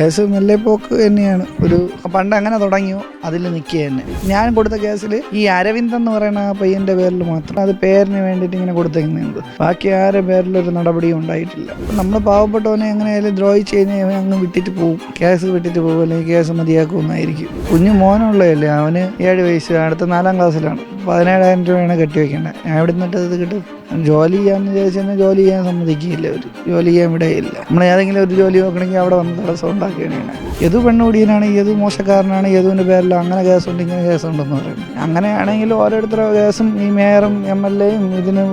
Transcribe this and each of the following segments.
Case മെല്ലെ പോക്ക് തന്നെയാണ്. ഒരു പണ്ട് അങ്ങനെ തുടങ്ങിയോ? അതിൽ നിൽക്കുക തന്നെ. ഞാൻ കൊടുത്ത കേസിൽ ഈ അരവിന്ദ് എന്ന് പറയുന്ന ആ പയ്യന്റെ പേരിൽ മാത്രം അത് പേരിന് വേണ്ടിയിട്ട് ഇങ്ങനെ കൊടുത്തിരിക്കുന്നത് ബാക്കി ആരുടെ ഒരു നടപടിയും ഉണ്ടായിട്ടില്ല. നമ്മൾ പാവപ്പെട്ടവനെ എങ്ങനെയായാലും ദ്രോഹിച്ച് കഴിഞ്ഞാൽ അങ്ങ് വിട്ടിട്ട് പോകും. കേസ് വിട്ടിട്ട് പോകും അല്ലെങ്കിൽ കേസ് മതിയാക്കുമെന്നായിരിക്കും. കുഞ്ഞു മോനുള്ളതല്ലേ? അവന് ഏഴ് വയസ്സ് അടുത്ത നാലാം ക്ലാസ്സിലാണ് പതിനേഴായിരം രൂപയാണ് കെട്ടി വെക്കേണ്ടത്. ഞാൻ ഇവിടെ നിന്നിട്ട് ഇത് കിട്ടും. ജോലി ചെയ്യാന്ന് ചോദിച്ചു കഴിഞ്ഞാൽ ജോലി ചെയ്യാൻ സമ്മതിക്കില്ല അവർ ജോലി ചെയ്യാൻ വിടയില്ല നമ്മൾ ഏതെങ്കിലും ഒരു ജോലി നോക്കണമെങ്കിൽ അവിടെ വന്ന് തടസ്സം ഉണ്ടാക്കുകയാണ്. ഏത് പെണ്ണുപിടിയനാണ് ഏത് മോശക്കാരനാണ് ഏതുവിന്റെ പേരിലോ അങ്ങനെ കേസുണ്ട് ഇങ്ങനെ കേസുണ്ടെന്ന് പറയുന്നത്. അങ്ങനെയാണെങ്കിൽ ഓരോരുത്തരുടെ കേസും ഈ മേയറും എം എൽ എയും ഇതിന്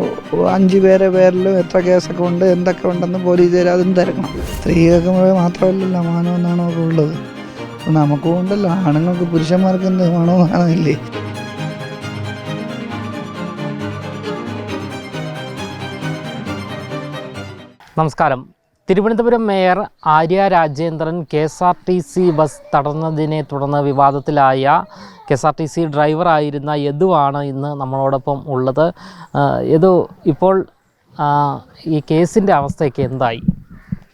അഞ്ച് പേരെ പേരിലും എത്ര കേസൊക്കെ ഉണ്ട് എന്തൊക്കെ ഉണ്ടെന്ന് പോലീസുകാർ അതും തിരക്കണം. സ്ത്രീകൾക്ക് മാത്രമല്ലല്ലോ നാണമൊക്കെ ഉള്ളത്. നമുക്കും ഉണ്ടല്ലോ. ആണുങ്ങൾക്ക് പുരുഷന്മാർക്ക് എന്ത് മാനവും നമസ്കാരം. Thiruvananthapuram mayor Arya Rajendran K S R T C bus തടഞ്ഞതിനെ തുടർന്ന് വിവാദത്തിലായ K S R T C ഡ്രൈവറായിരുന്ന യദുവാണ് ഇന്ന് നമ്മളോടൊപ്പം ഉള്ളത്. യദു ഇപ്പോൾ ഈ കേസിന്റെ അവസ്ഥയൊക്കെ എന്തായി?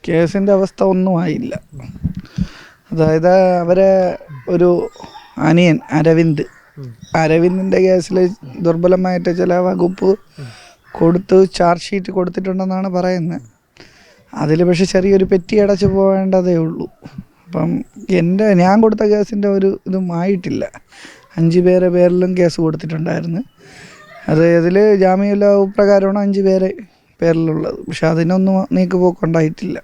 കേസിന്റെ അവസ്ഥ ഒന്നും ആയില്ല. അതായത് അവരെ ഒരു അനിയൻ അരവിന്ദ് അരവിന്ദിന്റെ കേസിൽ ദുർബലമായിട്ട് ചില വകുപ്പ് കൊടുത്ത് ചാർജ് ഷീറ്റ് കൊടുത്തിട്ടുണ്ടെന്നാണ് പറയുന്നത്. അതിൽ പക്ഷെ ചെറിയൊരു പെറ്റി അടച്ചു പോകേണ്ടതേ ഉള്ളൂ. അപ്പം എന്റെ ഞാൻ കൊടുത്ത കേസിന്റെ ഒരു ഇതും ആയിട്ടില്ല. അഞ്ച് പേരെ പേരിലും കേസ് കൊടുത്തിട്ടുണ്ടായിരുന്നു. അത് ഇതിൽ ജാമ്യമില്ല പ്രകാരമാണ് അഞ്ച് പേരെ പേരിലുള്ളത്. പക്ഷെ അതിനൊന്നും നീക്കുപോക്കുണ്ടായിട്ടില്ല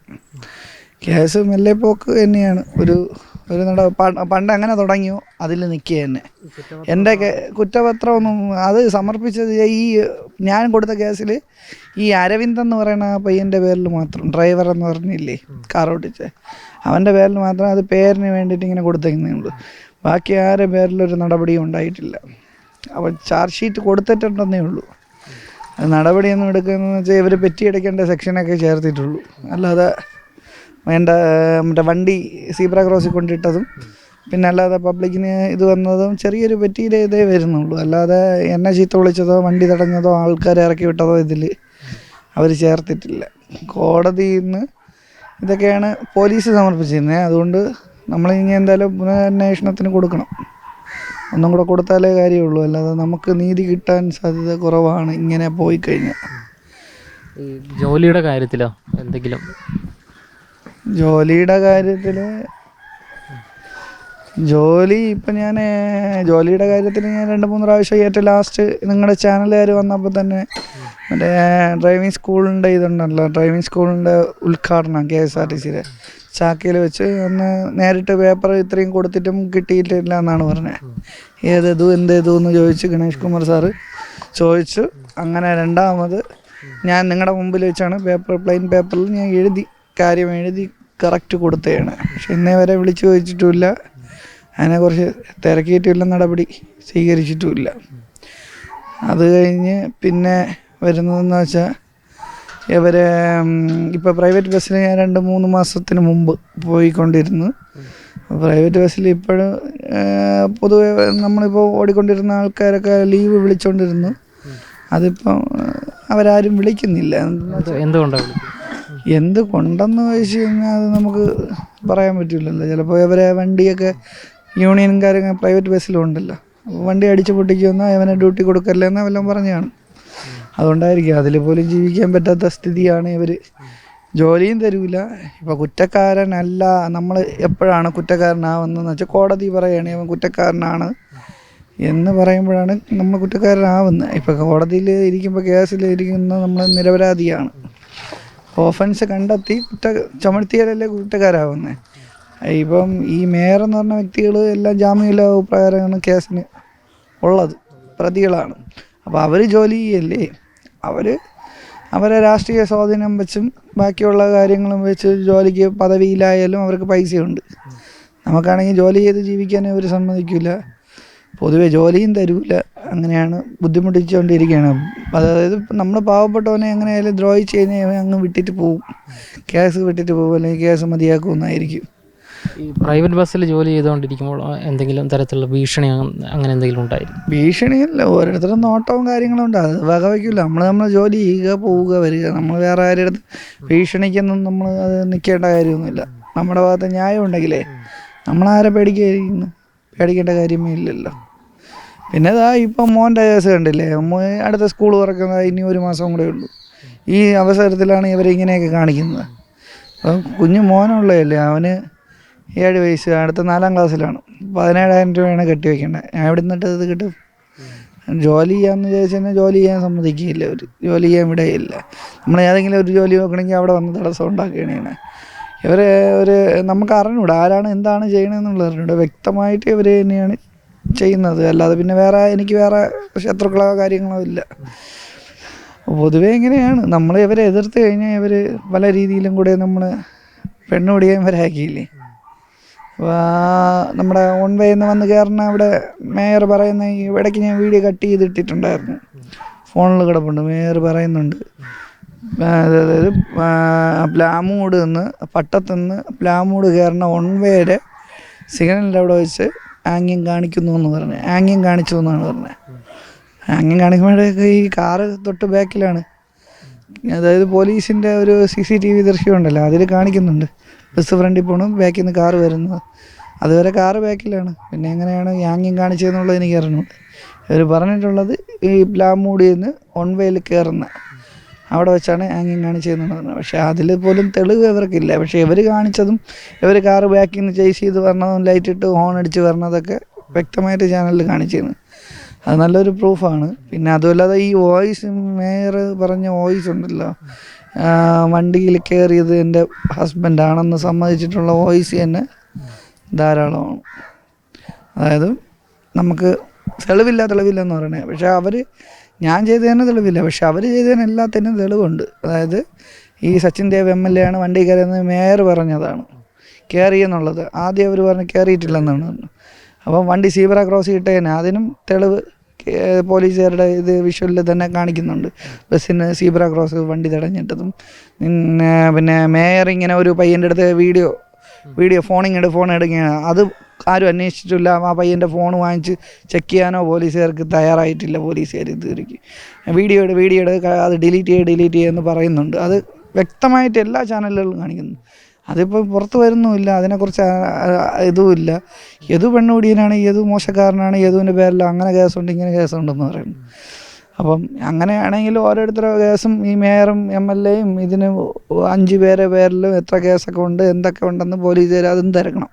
കേസ് മെല്ലെ പോക്ക് തന്നെയാണ്. ഒരു ഒരു നട പണ്ട് അങ്ങനെ തുടങ്ങിയോ? അതിൽ നിൽക്കുക തന്നെ. എന്റെ കുറ്റപത്രം കുറ്റപത്രമൊന്നും അത് സമർപ്പിച്ചത് ഈ ഞാൻ കൊടുത്ത കേസിൽ ഈ അരവിന്ദ് എന്ന് പറയുന്ന ആ പയ്യന്റെ പേരിൽ മാത്രം ഡ്രൈവർ എന്ന് പറഞ്ഞില്ലേ കാർ ഓടിച്ച്. അവന്റെ പേരിൽ മാത്രം അത് പേരിന് വേണ്ടിയിട്ട് ഇങ്ങനെ കൊടുത്തേക്കുന്നേ ഉള്ളൂ. ബാക്കി ആരെ പേരിലൊരു നടപടിയും ഉണ്ടായിട്ടില്ല. അവൻ ചാർജ് ഷീറ്റ് കൊടുത്തിട്ടുണ്ടെന്നേ ഉള്ളൂ. നടപടിയൊന്നും എടുക്കുന്നതെന്ന് വെച്ചാൽ ഇവർ പെറ്റിയടയ്ക്കേണ്ട സെക്ഷനൊക്കെ ചേർത്തിട്ടുള്ളൂ. അല്ലാതെ വേണ്ട മറ്റേ വണ്ടി സീബ്ര ക്രോസിൽ കൊണ്ടിട്ടതും പിന്നെ അല്ലാതെ പബ്ലിക്കിന് ഇത് വന്നതും ചെറിയൊരു പെറ്റിയുടെ ഇതേ വരുന്നുള്ളൂ. അല്ലാതെ എന്നെ ചീത്ത വിളിച്ചതോ വണ്ടി തടഞ്ഞതോ ആൾക്കാരെ ഇറക്കി വിട്ടതോ ഇതിൽ അവർ ചേർത്തിട്ടില്ല. കോടതിയിൽ നിന്ന് ഇതൊക്കെയാണ് പോലീസ് സമർപ്പിച്ചിരുന്നത് അതുകൊണ്ട് നമ്മൾ ഇനി എന്തായാലും പുനരന്വേഷണത്തിന് കൊടുക്കണം. ഒന്നും കൂടെ കൊടുത്താലേ കാര്യമുള്ളൂ. അല്ലാതെ നമുക്ക് നീതി കിട്ടാൻ സാധ്യത കുറവാണ് ഇങ്ങനെ പോയി കഴിഞ്ഞാൽ ഈ ജോലിയുടെ കാര്യത്തിലോ എന്തെങ്കിലും? ജോലിയുടെ കാര്യത്തിൽ ജോലി ഇപ്പം ഞാൻ ജോലിയുടെ കാര്യത്തിൽ ഞാൻ രണ്ട് മൂന്ന് പ്രാവശ്യം ഏറ്റവും ലാസ്റ്റ് നിങ്ങളുടെ ചാനലുകാർ വന്നപ്പോൾ തന്നെ മറ്റേ ഡ്രൈവിംഗ് സ്കൂളിന്റെ ഇതുണ്ടല്ലോ ഡ്രൈവിംഗ് സ്കൂളിന്റെ ഉദ്ഘാടനം കെ എസ് ആർ ടി. സിയുടെ ചാക്കയിൽ വെച്ച് അന്ന് നേരിട്ട് പേപ്പർ ഇത്രയും കൊടുത്തിട്ടും കിട്ടിയിട്ടില്ല എന്നാണ് പറഞ്ഞത്. ഏതേതു എന്തേതു എന്ന് ചോദിച്ച് ഗണേഷ് കുമാർ സാറ് ചോദിച്ചു. അങ്ങനെ രണ്ടാമത് ഞാൻ നിങ്ങളുടെ മുമ്പിൽ വെച്ചാണ് പേപ്പർ പ്ലെയിൻ പേപ്പറിൽ ഞാൻ എഴുതി കാര്യം എഴുതി കറക്റ്റ് കൊടുത്തതാണ്. പക്ഷെ ഇന്നേ വരെ വിളിച്ചു ചോദിച്ചിട്ടുമില്ല. അതിനെക്കുറിച്ച് തിരക്കിയിട്ടുമില്ല നടപടി സ്വീകരിച്ചിട്ടുമില്ല. അത് കഴിഞ്ഞ് പിന്നെ വരുന്നതെന്ന് വെച്ചാൽ ഇവർ ഇപ്പോൾ പ്രൈവറ്റ് ബസ്സിൽ ഞാൻ രണ്ട് മൂന്ന് മാസത്തിന് മുമ്പ് പോയിക്കൊണ്ടിരുന്നു. പ്രൈവറ്റ് ബസ്സിൽ ഇപ്പോഴും പൊതുവെ നമ്മളിപ്പോൾ ഓടിക്കൊണ്ടിരുന്ന ആൾക്കാരൊക്കെ ലീവ് വിളിച്ചുകൊണ്ടിരുന്നു അതിപ്പം അവരാരും വിളിക്കുന്നില്ല. എന്തുകൊണ്ടാണ്? എന്ത് കൊണ്ടെന്ന് ചോദിച്ചു കഴിഞ്ഞാൽ അത് നമുക്ക് പറയാൻ പറ്റില്ലല്ലോ. ചിലപ്പോൾ ഇവരെ വണ്ടിയൊക്കെ യൂണിയൻകാരൊക്കെ പ്രൈവറ്റ് ബസ്സിലും ഉണ്ടല്ലോ വണ്ടി അടിച്ചു പൊട്ടിക്കുമെന്നോ അവനെ ഡ്യൂട്ടി കൊടുക്കല്ലേ എന്ന് വല്ലതും പറഞ്ഞാണ്. അതുകൊണ്ടായിരിക്കും അതിൽ പോലും ജീവിക്കാൻ പറ്റാത്ത സ്ഥിതിയാണ് ഇവർ ജോലിയും തരൂല. ഇപ്പോൾ കുറ്റക്കാരനല്ല നമ്മൾ എപ്പോഴാണ് കുറ്റക്കാരനാവുന്നതെന്ന് വെച്ചാൽ കോടതി പറയുകയാണ് അവൻ കുറ്റക്കാരനാണ് എന്ന് പറയുമ്പോഴാണ് നമ്മൾ കുറ്റക്കാരനാവുന്നത് ഇപ്പോൾ കോടതിയിൽ ഇരിക്കുമ്പോൾ കേസിൽ ഇരിക്കുന്ന നമ്മൾ നിരപരാധിയാണ്. ഓഫൻസ് കണ്ടെത്തി കുറ്റ ചുമത്തിയാലല്ലേ കുറ്റക്കാരാവുന്നത് ഇപ്പം ഈ മേയർ എന്ന് പറഞ്ഞ വ്യക്തികൾ എല്ലാം ജാമ്യമില്ല പ്രകാരമാണ് കേസിന് ഉള്ളത് പ്രതികളാണ്. അപ്പോൾ അവർ ജോലി ചെയ്യല്ലേ അവർ അവരെ രാഷ്ട്രീയ സ്വാധീനം വെച്ചും ബാക്കിയുള്ള കാര്യങ്ങളും വെച്ച് ജോലിക്ക് പദവിയിലായാലും അവർക്ക് പൈസയുണ്ട്. നമുക്കാണെങ്കിൽ ജോലി ചെയ്ത് ജീവിക്കാനേ അവർ സമ്മതിക്കില്ല പൊതുവെ ജോലിയും തരൂല. അങ്ങനെയാണ് ബുദ്ധിമുട്ടിച്ചുകൊണ്ടിരിക്കുകയാണ് അതായത് നമ്മൾ പാവപ്പെട്ടവനെ എങ്ങനെയായാലും ദ്രോഹിച്ച് കഴിഞ്ഞാൽ അങ്ങ് വിട്ടിട്ട് പോവും. കേസ് വിട്ടിട്ട് പോകും അല്ലെങ്കിൽ കേസ് മതിയാക്കുമെന്നായിരിക്കും ഈ പ്രൈവറ്റ് ബസ്സിൽ ജോലി ചെയ്തുകൊണ്ടിരിക്കുമ്പോൾ എന്തെങ്കിലും തരത്തിലുള്ള ഭീഷണി അങ്ങനെ എന്തെങ്കിലും ഉണ്ടായിരുന്നു? ഭീഷണിയല്ല ഓരോരുത്തരും നോട്ടവും കാര്യങ്ങളും ഉണ്ട്. അത് വകവയ്ക്കില്ല നമ്മൾ നമ്മൾ ജോലി ചെയ്യുക പോവുക വരിക. നമ്മൾ വേറെ ആരുടെ ഭീഷണിക്കൊന്നും നമ്മൾ അത് നിൽക്കേണ്ട കാര്യമൊന്നുമില്ല. നമ്മുടെ ഭാഗത്ത് ന്യായം ഉണ്ടെങ്കിലേ നമ്മളാരെ പേടിക്കുന്നു പേടിക്കേണ്ട കാര്യമേ ഇല്ലല്ലോ. പിന്നെ ഇതാ ഇപ്പം മോന്റെ കേസ് കണ്ടില്ലേ? അടുത്ത സ്കൂൾ തുറക്കുന്നത് ഇനി ഒരു മാസം കൂടെ ഉള്ളൂ. ഈ അവസരത്തിലാണ് ഇവരെ ഇങ്ങനെയൊക്കെ കാണിക്കുന്നത്. അപ്പം കുഞ്ഞു മോനുള്ളതല്ലേ? അവന് ഏഴ് വയസ്സ് അടുത്ത നാലാം ക്ലാസ്സിലാണ്. പതിനേഴായിരം രൂപയാണ് കെട്ടി വെക്കേണ്ടത് ഞാൻ ഇവിടെ നിന്നിട്ട് ഇത് കിട്ടും? ജോലി ചെയ്യാമെന്ന് ചോദിച്ചു കഴിഞ്ഞാൽ ജോലി ചെയ്യാൻ സമ്മതിക്കില്ല ഒരു ജോലി ചെയ്യാൻ വിടയില്ല. നമ്മൾ ഏതെങ്കിലും ഒരു ജോലി നോക്കണമെങ്കിൽ അവിടെ വന്ന് തടസ്സം ഉണ്ടാക്കുകയാണ്. ഇവർ ഒരു നമുക്ക് അറിഞ്ഞൂടാ ആരാണ് എന്താണ് ചെയ്യണമെന്നുള്ളത് അറിഞ്ഞൂടാ. വ്യക്തമായിട്ട് ഇവർ തന്നെയാണ് ചെയ്യുന്നത്. അല്ലാതെ പിന്നെ വേറെ എനിക്ക് വേറെ ശത്രുക്കളോ കാര്യങ്ങളോ ഇല്ല. പൊതുവേ ഇങ്ങനെയാണ്. നമ്മൾ ഇവരെ എതിർത്ത് കഴിഞ്ഞാൽ ഇവർ പല രീതിയിലും കൂടെ നമ്മൾ പെണ്ണുപിടിയാൻ വരാക്കിയില്ലേ അപ്പോൾ നമ്മുടെ ഓൺ വേ എന്ന് വന്ന് കയറുന്ന അവിടെ മേയർ പറയുന്ന ഈ ഇടയ്ക്ക് ഞാൻ വീഡിയോ കട്ട് ചെയ്തിട്ടിട്ടുണ്ടായിരുന്നു. ഫോണിൽ കിടപ്പുണ്ട് മേയർ പറയുന്നുണ്ട്. അതായത് പ്ലാമൂട് നിന്ന് പട്ടത്തു നിന്ന് പ്ലാമൂട് കയറുന്ന ഓൺ വേയുടെ സിഗ്നലിന്റെ അവിടെ വെച്ച് ആംഗ്യം കാണിക്കുന്നു എന്ന് പറഞ്ഞു ആംഗ്യം കാണിച്ചു എന്നാണ് പറഞ്ഞത് ആംഗ്യം കാണിക്കുമ്പോഴേക്ക് ഈ കാറ് തൊട്ട് ബാക്കിലാണ്. അതായത് പോലീസിന്റെ ഒരു സി സി ടി വി ദൃശ്യമുണ്ടല്ലോ അതിൽ കാണിക്കുന്നുണ്ട്. ബസ് ഫ്രണ്ടിൽ പോണു ബാക്കിൽ നിന്ന് കാറ് വരുന്നത്. അതുവരെ കാറ് ബാക്കിലാണ് പിന്നെ എങ്ങനെയാണ് ആംഗ്യം കാണിച്ചതെന്നുള്ളത് എനിക്ക് അറിഞ്ഞുണ്ട് ഇവർ പറഞ്ഞിട്ടുള്ളത് ഈ പ്ലാമൂടിയിൽ നിന്ന് ഓൺ വേയിൽ കയറുന്ന അവിടെ വെച്ചാണ് ആംഗ്യം കാണിച്ചതെന്നുള്ളത് പറഞ്ഞത്. പക്ഷേ അതിൽ പോലും തെളിവ് ഇവർക്കില്ല. പക്ഷേ ഇവർ കാണിച്ചതും ഇവർ കാറ് ബാക്കിൽ നിന്ന് ചേസ് ചെയ്ത് വരണതും ലൈറ്റ് ഇട്ട് ഹോൺ അടിച്ച് വരണതൊക്കെ വ്യക്തമായിട്ട് ചാനലിൽ കാണിച്ചിരുന്നു. അത് നല്ലൊരു പ്രൂഫാണ് പിന്നെ അതുമല്ലാതെ ഈ വോയിസ് മേയർ പറഞ്ഞ വോയിസ് ഉണ്ടല്ലോ. വണ്ടിയിൽ കയറിയത് എന്റെ ഹസ്ബൻഡാണെന്ന് സമ്മതിച്ചിട്ടുള്ള വോയിസ് തന്നെ ധാരാളമാണ്. അതായത് നമുക്ക് തെളിവില്ല തെളിവില്ല എന്ന് പറയണേ. പക്ഷേ അവർ ഞാൻ ചെയ്തതിന് തെളിവില്ല. പക്ഷെ അവർ ചെയ്തതിന് എല്ലാത്തിനും തെളിവുണ്ട്. അതായത് ഈ Sachin Dev M L A ആണ് വണ്ടി കയറിയെന്ന് മേയർ പറഞ്ഞതാണ്. കയറി എന്നുള്ളത്. ആദ്യം അവർ പറഞ്ഞ് കയറിയിട്ടില്ലെന്നാണ് അപ്പം വണ്ടി സീബ്ര ക്രോസ് കിട്ടേനെ അതിനും തെളിവ് പോലീസുകാരുടെ ഇത് വിഷ്വലിൽ തന്നെ കാണിക്കുന്നുണ്ട്. ബസ്സിന് സീബ്ര ക്രോസ് വണ്ടി തടഞ്ഞിട്ടതും. പിന്നെ പിന്നെ മേയർ ഇങ്ങനെ ഒരു പയ്യന്റെ അടുത്ത് വീഡിയോ വീഡിയോ ഫോണിങ്ങോട്ട് ഫോൺ എടുക്കുകയാണ്. അത് ആരും അന്വേഷിച്ചിട്ടില്ല. ആ പയ്യന്റെ ഫോൺ വാങ്ങിച്ച് ചെക്ക് ചെയ്യാനോ പോലീസുകാർക്ക് തയ്യാറായിട്ടില്ല. പോലീസുകാർ ഇതുവരേക്ക് വീഡിയോ വീഡിയോ അത് ഡിലീറ്റ് ചെയ്യുക ഡിലീറ്റ് ചെയ്യുക എന്ന് പറയുന്നുണ്ട്. അത് വ്യക്തമായിട്ട് എല്ലാ ചാനലുകളിലും കാണിക്കുന്നു. അതിപ്പോൾ പുറത്ത് വരുന്നുമില്ല. അതിനെക്കുറിച്ച് ഇതുമില്ല. യദു പെണ്ണുപിടിയനാണ് യദു മോശക്കാരനാണ് യദുവിന്റെ പേരിൽ അങ്ങനെ കേസുണ്ട് ഇങ്ങനെ കേസുണ്ടെന്ന് പറയുന്നു. അപ്പം അങ്ങനെയാണെങ്കിൽ ഓരോരുത്തരുടെ കേസും ഈ മേയറും എം എൽ എയും ഇതിന് അഞ്ച് പേരെ പേരിലും എത്ര കേസൊക്കെ ഉണ്ട് എന്തൊക്കെ ഉണ്ടെന്ന് പോലീസുകാർ അതും തിരക്കണം.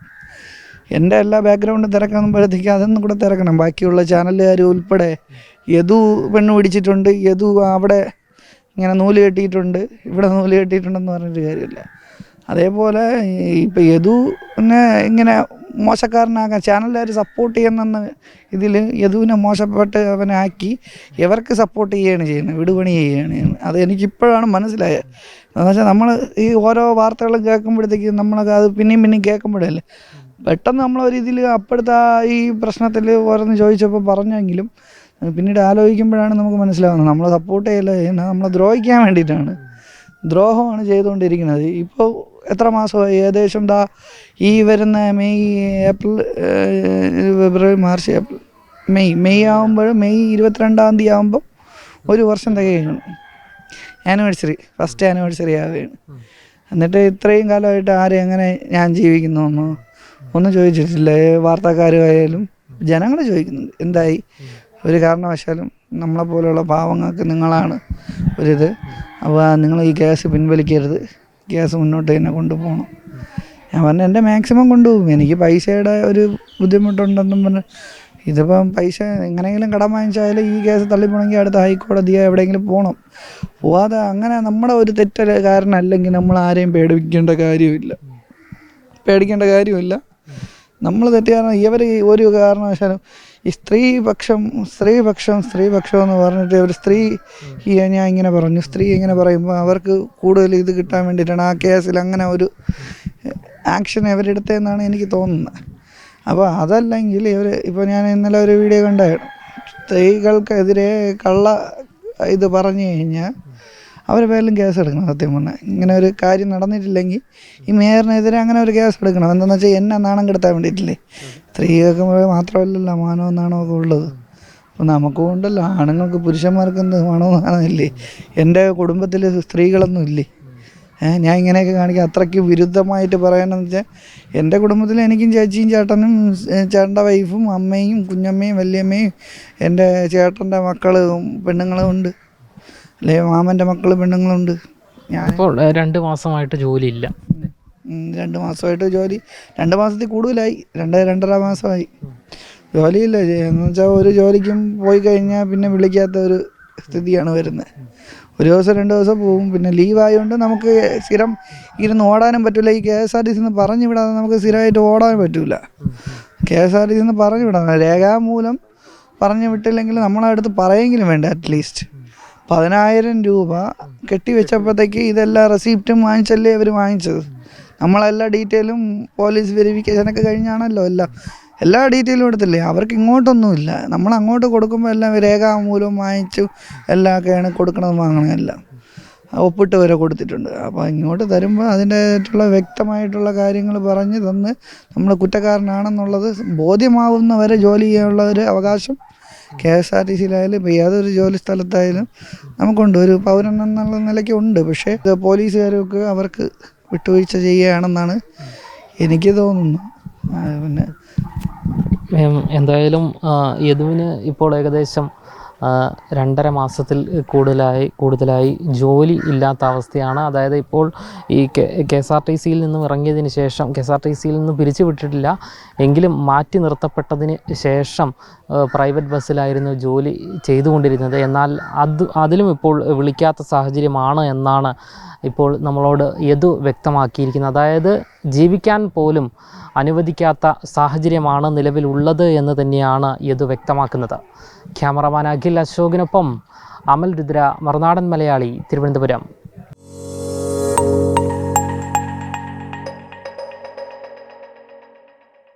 എന്റെ എല്ലാ ബാക്ക്ഗ്രൗണ്ടും തിരക്കുമ്പോഴത്തേക്ക് അതൊന്നും കൂടെ തിരക്കണം. ബാക്കിയുള്ള ചാനലുകാർ ഉൾപ്പെടെ യദു പെണ്ണ് പിടിച്ചിട്ടുണ്ട് യദു അവിടെ ഇങ്ങനെ നൂൽ കെട്ടിയിട്ടുണ്ട് ഇവിടെ നൂൽ കെട്ടിയിട്ടുണ്ടെന്ന് പറഞ്ഞിട്ട് കാര്യമില്ല. അതേപോലെ ഇപ്പം യദുവിനെ ഇങ്ങനെ മോശക്കാരനാകാൻ ചാനലുകാർ സപ്പോർട്ട് ചെയ്യുന്നെന്ന് ഇതിൽ യദുവിനെ മോശപ്പെട്ട് അവനാക്കി ഇവർക്ക് സപ്പോർട്ട് ചെയ്യുകയാണ് ചെയ്യുന്നത് വിടുപണി ചെയ്യുകയാണ് അത് എനിക്കിപ്പോഴാണ് മനസ്സിലായത് എന്ന് വെച്ചാൽ നമ്മൾ ഈ ഓരോ വാർത്തകളും കേൾക്കുമ്പോഴത്തേക്ക് നമ്മളൊക്കെ അത് പിന്നെയും പിന്നെയും കേൾക്കുമ്പോഴല്ലേ? പെട്ടെന്ന് നമ്മളൊരു ഇതിൽ അപ്പോഴത്തെ ഈ പ്രശ്നത്തിൽ ഓരോന്ന് ചോദിച്ചപ്പോൾ പറഞ്ഞെങ്കിലും പിന്നീട് ആലോചിക്കുമ്പോഴാണ് നമുക്ക് മനസ്സിലാവുന്നത്. നമ്മളെ സപ്പോർട്ട് ചെയ്യല്ല ചെയ്യുന്നത് നമ്മളെ ദ്രോഹിക്കാൻ വേണ്ടിയിട്ടാണ്. ദ്രോഹമാണ് ചെയ്തുകൊണ്ടിരിക്കുന്നത്. ഇപ്പോൾ എത്ര മാസമായി ഏകദേശം ദാ ഈ വരുന്ന May April February March April May May ആകുമ്പോൾ മെയ് ഇരുപത്തിരണ്ടാം തീയതി ആകുമ്പോൾ ഒരു വർഷം തികയാണ് ആനിവേഴ്സറി ഫസ്റ്റ് ആനിവേഴ്സറി ആവുകയാണ്. എന്നിട്ട് ഇത്രയും കാലമായിട്ട് ആരും എങ്ങനെ ഞാൻ ജീവിക്കുന്നു എന്നോ? ഒന്നും ചോദിച്ചിട്ടില്ല. വാർത്താക്കാരുമായാലും ജനങ്ങൾ ചോദിക്കുന്നുണ്ട്. എന്തായി? ഒരു കാരണവശാലും നമ്മളെ പോലെയുള്ള പാവങ്ങൾക്ക് നിങ്ങളാണ് ഒരിത് അപ്പോൾ നിങ്ങൾ ഈ കേസ് പിൻവലിക്കരുത്. കേസ് മുന്നോട്ട് തന്നെ കൊണ്ടുപോകണം. ഞാൻ പറഞ്ഞു എന്റെ മാക്സിമം കൊണ്ടുപോകും. എനിക്ക് പൈസയുടെ ഒരു ബുദ്ധിമുട്ടുണ്ടെന്നും പറഞ്ഞു ഇതിപ്പം പൈസ എങ്ങനെയെങ്കിലും കടം വാങ്ങിച്ചാൽ ഈ കേസ് തള്ളിപ്പോണെങ്കിൽ അടുത്ത ഹൈക്കോടതിയോ എവിടെയെങ്കിലും പോകണം. പോവാതെ അങ്ങനെ നമ്മുടെ ഒരു തെറ്റ കാരണമല്ലെങ്കിൽ നമ്മൾ ആരെയും പേടിപ്പിക്കേണ്ട കാര്യമില്ല. പേടിക്കേണ്ട കാര്യമില്ല. നമ്മൾ തെറ്റ് കാരണം ഇവർ ഒരു കാരണവശാലും ഈ സ്ത്രീപക്ഷം സ്ത്രീപക്ഷം സ്ത്രീപക്ഷം എന്ന് പറഞ്ഞിട്ട് ഒരു സ്ത്രീ ഞാൻ ഇങ്ങനെ പറഞ്ഞു. സ്ത്രീ ഇങ്ങനെ പറയുമ്പോൾ അവർക്ക് കൂടുതൽ ഇത് കിട്ടാൻ വേണ്ടിയിട്ടാണ് ആ കേസിൽ അങ്ങനെ ഒരു ആക്ഷൻ അവരെടുത്തതെന്നാണ് എനിക്ക് തോന്നുന്നത്. അപ്പോൾ അതല്ലെങ്കിൽ ഇവർ ഇപ്പോൾ ഞാൻ ഇന്നലെ ഒരു വീഡിയോ കണ്ടായിരുന്നു. സ്ത്രീകൾക്കെതിരെ കള്ള ഇത് പറഞ്ഞു കഴിഞ്ഞാൽ അവരുടെ പേരിലും കേസ് എടുക്കണം സത്യം പറഞ്ഞാൽ ഇങ്ങനെ ഒരു കാര്യം നടന്നിട്ടില്ലെങ്കിൽ ഈ മേയറിനെതിരെ അങ്ങനെ ഒരു കേസ് എടുക്കണം. എന്താണെന്ന് വെച്ചാൽ എന്നെ നാണം കെടുത്താൻ വേണ്ടിയിട്ടില്ലേ? സ്ത്രീകൾക്ക് മാത്രമല്ലല്ലോ മാനവും ഒക്കെ ഉള്ളത്. അപ്പോൾ നമുക്കും ഉണ്ടല്ലോ ആണുങ്ങൾക്ക് പുരുഷന്മാർക്ക് എന്ത് മാനവും നാണമില്ലേ എന്റെ കുടുംബത്തിൽ സ്ത്രീകളൊന്നും ഇല്ലേ? ഞാൻ ഇങ്ങനെയൊക്കെ കാണിക്കുക അത്രയ്ക്ക് വിരുദ്ധമായിട്ട് പറയണമെന്ന് വെച്ചാൽ എന്റെ കുടുംബത്തിൽ എനിക്കും ചേച്ചിയും ചേട്ടനും ചേട്ടന്റെ വൈഫും അമ്മയും കുഞ്ഞമ്മയും വല്യമ്മയും എന്റെ ചേട്ടന്റെ മക്കളും പെണ്ണുങ്ങളും ഉണ്ട്. അല്ലെങ്കിൽ മാമന്റെ മക്കൾ പെണ്ണുങ്ങളുണ്ട്. ഞാൻ ഇപ്പോൾ രണ്ട് മാസമായിട്ട് ജോലി ഇല്ല രണ്ട് മാസമായിട്ട് ജോലി. രണ്ട് മാസത്തിൽ കൂടുതലായി. രണ്ട് രണ്ടര മാസമായി. ജോലിയില്ല. എന്ന് വെച്ചാൽ ഒരു ജോലിക്കും പോയി കഴിഞ്ഞാൽ പിന്നെ വിളിക്കാത്ത ഒരു സ്ഥിതിയാണ് വരുന്നത്. ഒരു ദിവസം രണ്ട് ദിവസം പോകും പിന്നെ ലീവ് ആയതുകൊണ്ട് നമുക്ക് സ്ഥിരം ഇരുന്ന് ഓടാനും പറ്റില്ല ഈ കെ എസ് ആർ ടി സിന്ന് പറഞ്ഞു വിടാതെ നമുക്ക് സ്ഥിരമായിട്ട് ഓടാൻ പറ്റില്ല കെ എസ് ആർ ടി സിന്ന് പറഞ്ഞു വിടാൻ രേഖാമൂലം പറഞ്ഞു വിട്ടില്ലെങ്കിൽ നമ്മളെ അടുത്ത് പറയെങ്കിലും വേണ്ട അറ്റ്ലീസ്റ്റ് പതിനായിരം രൂപ കെട്ടിവെച്ചപ്പോഴത്തേക്ക് ഇതെല്ലാം റെസിപ്റ്റും വാങ്ങിച്ചല്ലേ അവർ വാങ്ങിച്ചത്? നമ്മളെല്ലാ ഡീറ്റെയിലും പോലീസ് വെരിഫിക്കേഷനൊക്കെ കഴിഞ്ഞാണല്ലോ എല്ലാം. എല്ലാ ഡീറ്റെയിലും എടുത്തില്ലേ? അവർക്ക് ഇങ്ങോട്ടൊന്നുമില്ല നമ്മൾ അങ്ങോട്ട് കൊടുക്കുമ്പോൾ എല്ലാം രേഖാമൂലം വാങ്ങിച്ചു എല്ലാം ഒക്കെയാണ് കൊടുക്കണത് വാങ്ങണം എല്ലാം. ഒപ്പിട്ട് വരെ കൊടുത്തിട്ടുണ്ട്. അപ്പോൾ ഇങ്ങോട്ട് തരുമ്പോൾ അതിന്റെതായിട്ടുള്ള വ്യക്തമായിട്ടുള്ള കാര്യങ്ങൾ പറഞ്ഞ് തന്ന് നമ്മൾ കുറ്റക്കാരനാണെന്നുള്ളത് ബോധ്യമാവുന്നവരെ ജോലി ചെയ്യാനുള്ള ഒരു അവകാശം കെ എസ് ആർ ടി സിയിലായാലും ഇപ്പോൾ ഏതൊരു ജോലി സ്ഥലത്തായാലും നമുക്കുണ്ട് ഒരു പൗരൻ എന്നുള്ള നിലയ്ക്ക് ഉണ്ട്. പക്ഷേ പോലീസുകാരൊക്കെ അവർക്ക് വിട്ടുവീഴ്ച ചെയ്യുകയാണെന്നാണ് എനിക്ക് തോന്നുന്നു. പിന്നെ എന്തായാലും യദുവിന് ഇപ്പോൾ ഏകദേശം രണ്ടര മാസത്തിൽ കൂടുതലായി കൂടുതലായി ജോലി ഇല്ലാത്ത അവസ്ഥയാണ്. അതായത് ഇപ്പോൾ ഈ കെ എസ് ആർ ടി സിയിൽ നിന്നും ഇറങ്ങിയതിന് ശേഷം കെ എസ് ആർ ടി സിയിൽ നിന്ന് പിരിച്ചു വിട്ടിട്ടില്ല എങ്കിലും മാറ്റി നിർത്തപ്പെട്ടതിന് ശേഷം പ്രൈവറ്റ് ബസ്സിലായിരുന്നു ജോലി ചെയ്തുകൊണ്ടിരുന്നത്. എന്നാൽ അത് അതിലും ഇപ്പോൾ വിളിക്കാത്ത സാഹചര്യമാണ് എന്നാണ് ഇപ്പോൾ നമ്മളോട് യദു വ്യക്തമാക്കിയിരിക്കുന്നത്. അതായത് ജീവിക്കാൻ പോലും അനുവദിക്കാത്ത സാഹചര്യമാണ് നിലവിലുള്ളത് എന്ന് തന്നെയാണ് യദു വ്യക്തമാക്കുന്നത്. ക്യാമറമാൻ അഖിൽ അശോകിനൊപ്പം അമൽ രുദ്ര മറുനാടൻ മലയാളി തിരുവനന്തപുരം.